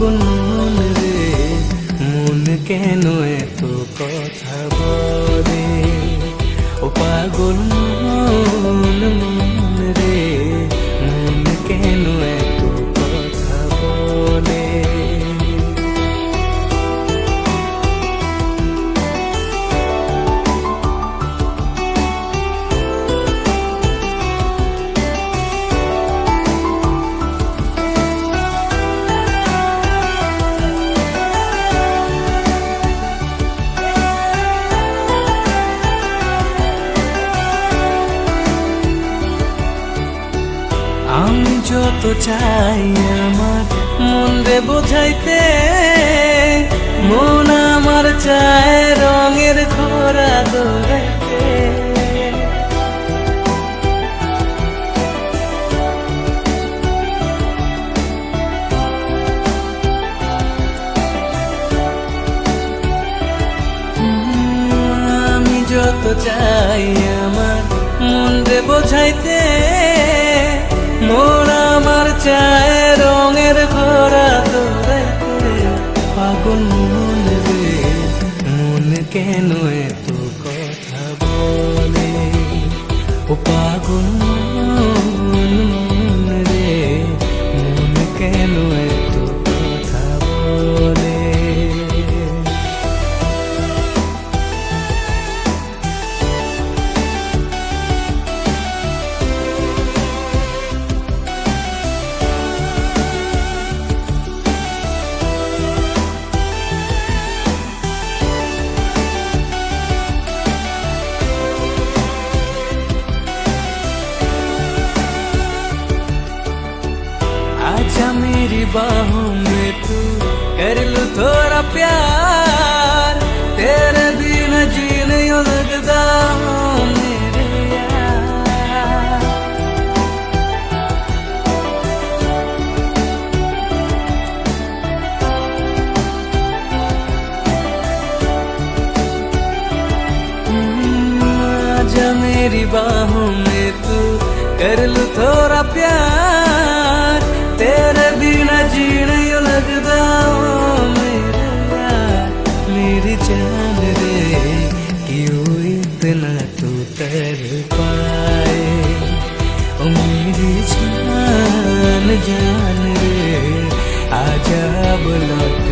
মন রে মন কেন এত কথা বলে? ও পাগল মন মন আমি যত চাই আমার মন রে বোঝাইতে, মন আমার চায় রঙের খোরা দৌড়াইতে আমি যত চাই আমার মন রে বোঝাইতে মন কেন এত কথা बाहों में तू कर लू थोड़ा प्यार। तेरे बिना जी नहीं लगता हम्म, मेरी बाहों में तू कर लू थोड़ा प्यार। जान रे क्यों इतना तू तर पाए। ओ मेरी जान जान रे आजा बोला